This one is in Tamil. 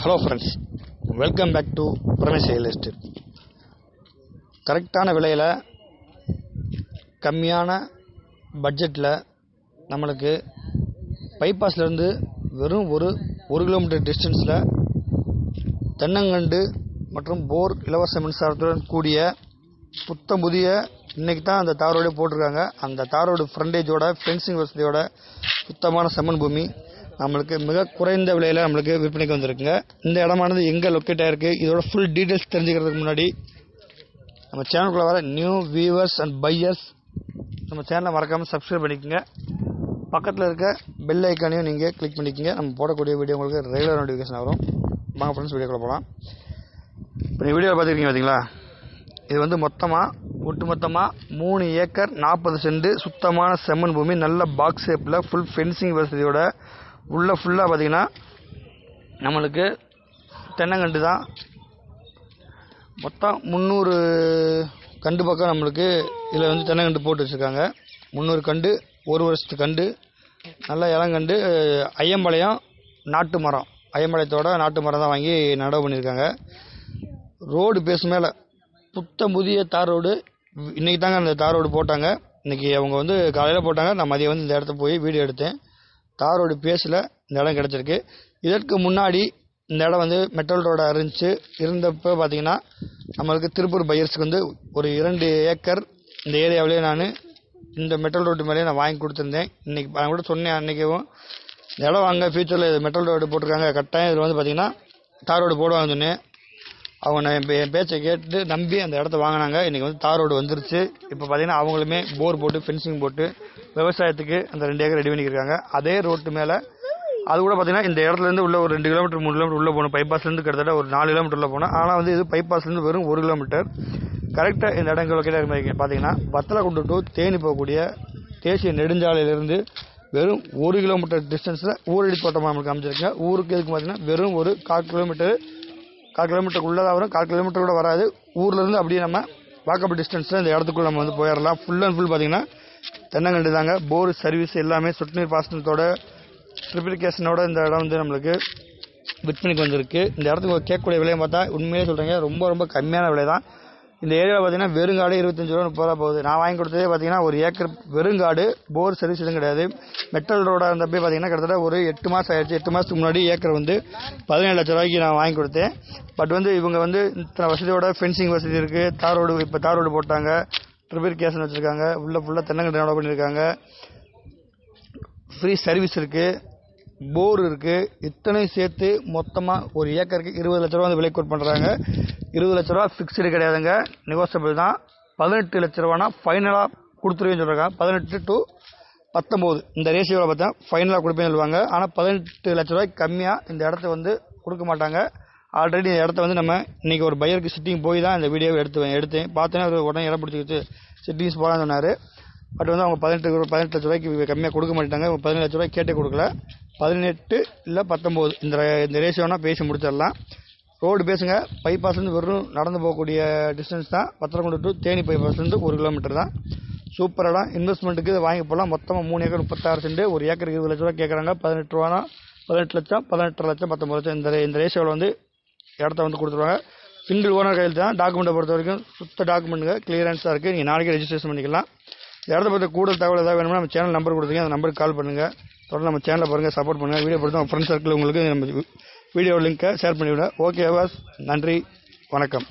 Hello friends welcome back to Pramesh real estate கரெக்டான விலையில் கம்மியான பட்ஜெட்டில் நம்மளுக்கு பைபாஸ்லேருந்து வெறும் ஒரு ஒரு கிலோமீட்டர் டிஸ்டன்ஸில் தென்னங்கண்டு மற்றும் போர் இலவச மின்சாரத்துடன் கூடிய புத்தம் புதிய இன்னைக்கு தான் அந்த தாரோடே போட்டிருக்காங்க. அந்த தாரோட ஃப்ரண்டேஜோட ஃபென்சிங் வசதியோட சுத்தமான செம்மன் பூமி. நம்மளுக்கு மிக குறைந்த விலையில் நம்மளுக்கு விற்பனைக்கு வந்திருக்குங்க. இந்த இடமானது எங்கே லொக்கேட் ஆகிருக்கு இதோட ஃபுல் டீட்டெயில்ஸ் தெரிஞ்சுக்கிறதுக்கு முன்னாடி நம்ம சேனலுக்குள்ளே வர நியூ வியூவர்ஸ் அண்ட் பையர்ஸ் நம்ம சேனலை மறக்காமல் சப்ஸ்கிரைப் பண்ணிக்கோங்க. பக்கத்தில் இருக்க பெல் ஐக்கானையும் நீங்கள் கிளிக் பண்ணிக்கோங்க. நம்ம போடக்கூடிய வீடியோ உங்களுக்கு ரெகுலர் நோட்டிஃபிகேஷன் வரும். வாங்க ஃப்ரெண்ட்ஸ் வீடியோக்குள்ள போகலாம் இப்போ நீங்கள் வீடியோவில் பார்த்துருக்கீங்க பார்த்தீங்களா இது வந்து மொத்தமாக ஒட்டுமொத்தமாக மூணு ஏக்கர் நாற்பது சென்ட் சுத்தமான செம்மன் பூமி நல்ல பாக்ஸ் ஷேப்பில் ஃபுல் ஃபென்சிங் வசதியோட உள்ளே ஃபுல்லாக பார்த்தீங்கன்னா நம்மளுக்கு தென்னங்கண்டு தான். மொத்தம் முந்நூறு கண்டு பக்கம் நம்மளுக்கு இதில் வந்து தென்னங்கண்டு போட்டு வச்சுருக்காங்க. முந்நூறு கண்டு ஒரு வருஷத்து கண்டு நல்ல இளங்கண்டு ஐயம்பாளையம் நாட்டு மரம். ஐயம்பாளையத்தோட நாட்டு மரம் தான் வாங்கி நடவு பண்ணியிருக்காங்க. ரோடு பேசு மேலே புத்தம் புதிய தார் ரோடு. இன்றைக்கி தாங்க அந்த தார் ரோடு போட்டாங்க. இன்றைக்கி அவங்க வந்து காலையில் போட்டாங்க. நான் மதியம் வந்து இந்த இடத்த போய் வீடியோ எடுத்தேன். தார் ரோடு பேஸில் இந்த இடம் கிடச்சிருக்கு. இதற்கு முன்னாடி இந்த இடம் வந்து மெட்டல் ரோடாக இருந்துச்சு. இருந்தப்போ பார்த்தீங்கன்னா நம்மளுக்கு திருப்பூர் பையர்ஸுக்கு வந்து ஒரு இரண்டு ஏக்கர் இந்த ஏரியாவிலே நான் இந்த மெட்டல் ரோடு மேலேயே நான் வாங்கி கொடுத்துருந்தேன். இன்றைக்கி நான் கூட சொன்னேன் அன்றைக்கும் இந்த இடம் வாங்க ஃபியூச்சரில் மெட்டல் ரோடு போட்டிருக்காங்க. கட்டாயம் இதில் வந்து பார்த்தீங்கன்னா தார் ரோடு போடுவாங்க சொன்னேன். அவங்க என் என் பேச்சை கேட்டு நம்பி அந்த இடத்த வாங்கினாங்க. இன்றைக்கி வந்து தார் ரோடு வந்துருச்சு. இப்போ பார்த்தீங்கன்னா அவங்களுமே போர் போட்டு ஃபென்சிங் போட்டு விவசாயத்துக்கு அந்த ரெண்டு ஏக்கர் ரெடி பண்ணிக்கிருக்காங்க. அதே ரோட்டு மேலே அது கூட பார்த்தீங்கன்னா இந்த இடத்துலேருந்து உள்ள ஒரு ரெண்டு கிலோமீட்டர் மூணு கிலோமீட்டர் உள்ளே போகணும். பைபாஸ்லேருந்து கிட்டத்தட்ட ஒரு நாலு கிலோமீட்டர் உள்ள போகணும். ஆனால் வந்து இது பைபாஸ்லேருந்து வெறும் ஒரு கிலோமீட்டர் கரெக்டாக இந்த இடம் லொக்கேட் ஆகிருக்கு பார்த்தீங்கன்னா வத்தலக்குண்டு டு தேனி போகக்கூடிய தேசிய நெடுஞ்சாலையிலேருந்து வெறும் ஒரு கிலோமீட்டர் டிஸ்டன்ஸில் ஊரடி தோட்டமாக நம்மளுக்கு அமைச்சிருக்கேன் ஊருக்கு எதுக்கு பார்த்தீங்கன்னா வெறும் ஒரு கால் கிலோமீட்டர் கால் கிலோமீட்டருக்கு தான் வரும். கால் கிலோமீட்டர் கூட வராது. ஊர்லேருந்து அப்படியே நம்ம வாக்கப் டிஸ்டன்ஸில் இந்த இடத்துக்குள்ள நம்ம வந்து போயிடலாம். ஃபுல் அண்ட் ஃபுல் பார்த்தீங்கன்னா தென்னங்கண்டு தாங்க. போர் சர்வீஸ் எல்லாமே சொட்டு நீர் பாசனத்தோட ட்ரிபிளிகேஷனோட இந்த இடம் வந்து நம்மளுக்கு விற்பனைக்கு வந்திருக்கு. இந்த இடத்துக்கு கேட்கக்கூடிய விலையை பார்த்தா உண்மையிலே சொல்கிறேங்க ரொம்ப ரொம்ப கம்மியான விலை தான் இந்த ஏரியாவில் பார்த்தீங்கன்னா வெறுங்காடு இருபத்தஞ்சு ரூபா முப்பது ரூபா போகுது. நான் வாங்கி கொடுத்ததே பார்த்தீங்கன்னா ஒரு ஏக்கர் வெறுங்காடு போர் சர்வீஸ் எதுவும் கிடையாது. மெட்டல் ரோடாக இருந்தப்போ பார்த்தீங்கன்னா கிட்டத்தட்ட ஒரு எட்டு மாதம் ஆயிடுச்சு. எட்டு மாதத்துக்கு முன்னாடி ஏக்கர் வந்து பதினேழு லட்ச ரூபாய்க்கு நான் வாங்கி கொடுத்தேன். பட் வந்து இவங்க வந்து இத்தனை வசதியோட ஃபென்சிங் வசதி இருக்குது தார் ரோடு இப்போ தார் ரோடு போட்டாங்க. ட்ரிபிளிகேஷன் வச்சுருக்காங்க. உள்ளே ஃபுல்லாக தென்னங்கண்டு டெவலப் பண்ணியிருக்காங்க ஃப்ரீ சர்வீஸ் இருக்குது போர் இருக்குது இத்தனையும் சேர்த்து மொத்தமாக ஒரு ஏக்கருக்கு இருபது லட்ச ரூபா வந்து விலை கோட் பண்ணுறாங்க இருபது லட்ச ரூபா ஃபிக்ஸ்டு கிடையாதுங்க. நெகோசியபிள் தான். பதினெட்டு லட்ச ரூபானா ஃபைனலாக கொடுத்துருவேன்னு சொல்கிறாங்க பதினெட்டு டு பத்தொம்போது இந்த ரேஷியோவில் பார்த்தா ஃபைனலாக கொடுப்பேன்னு சொல்லுவாங்க. ஆனால் பதினெட்டு லட்ச ரூபாய்க்கு கம்மியாக இந்த இடத்த வந்து கொடுக்க மாட்டாங்க. ஆல்ரெடி இந்த இடத்த வந்து நம்ம இன்றைக்கி ஒரு பையருக்கு சிட்டிங் போய் தான் இந்த வீடியோவை எடுத்துவேன் எடுத்தேன். பார்த்தோன்னே அவர் உடனே இடம் பிடிச்சி வச்சு சிட்டிங்ஸ் போகலான்னு சொன்னார். பட் வந்து அவங்க பதினெட்டு பதினெட்டு லட்ச ரூபாய்க்கு கம்மியாக கொடுக்க மாட்டாங்க. பதினெட்டு லட்ச ரூபாய்க்கு கேட்டே கொடுக்கல. பதினெட்டு இல்லை பத்தொம்போது இந்த இந்த ரேஷியோனா பேசி முடிச்சிடலாம். ரோடு பேசுங்க. பைபாஸ்லேருந்து வெறும் நடந்து போகக்கூடிய டிஸ்டன்ஸ் தான். பத்திரக்குண்டு டு தேனி பைபாஸ்லேருந்து ஒரு கிலோமீட்டர் தான். சூப்பர் இடம் இன்வெஸ்ட்மெண்ட்டுக்கு இதை வாங்கி போகலாம் மொத்தமாக மூணு ஏக்கர் முப்பத்தாறு சென்ட். ஒரு ஏக்கருக்கு இருபது லட்ச ரூபா கேட்குறாங்க பதினெட்டு ரூபானா? பதினெட்டு லட்சம் பதினெட்டு லட்சம் பத்தொம்பது லட்சம். இந்த இந்த ரேஷியோவில் வந்து இடத்த வந்து கொடுத்துருவாங்க. சிங்கிள் ஓனர் கையில் தான். டாக்குமெண்ட்டை பொறுத்த வரைக்கும் சுத்த டாக்குமெண்ட்டுங்க கிளியரன்ஸாக இருக்குது நீங்கள் நாளைக்கு ரெஜிஸ்ட்ரேஷன் பண்ணிக்கலாம். இடத்த பற்றி கூடுதல் தகவல் ஏதாவது வேணும்னா நம்ம சேனல் நம்பர் கொடுத்துருங்க. அந்த நம்பருக்கு கால் பண்ணுங்கள் தொடர்ந்து நம்ம சேனலை பாருங்கள் சப்போர்ட் பண்ணுங்கள் வீடியோ பொறுத்து உங்கள் ஃப்ரெண்ட்ஸ் சர்க்கிள் உங்களுக்கு நம்ம வீடியோ லிங்க்கை ஷேர் பண்ணிவிட. ஓகே வாஸ் நன்றி. வணக்கம்.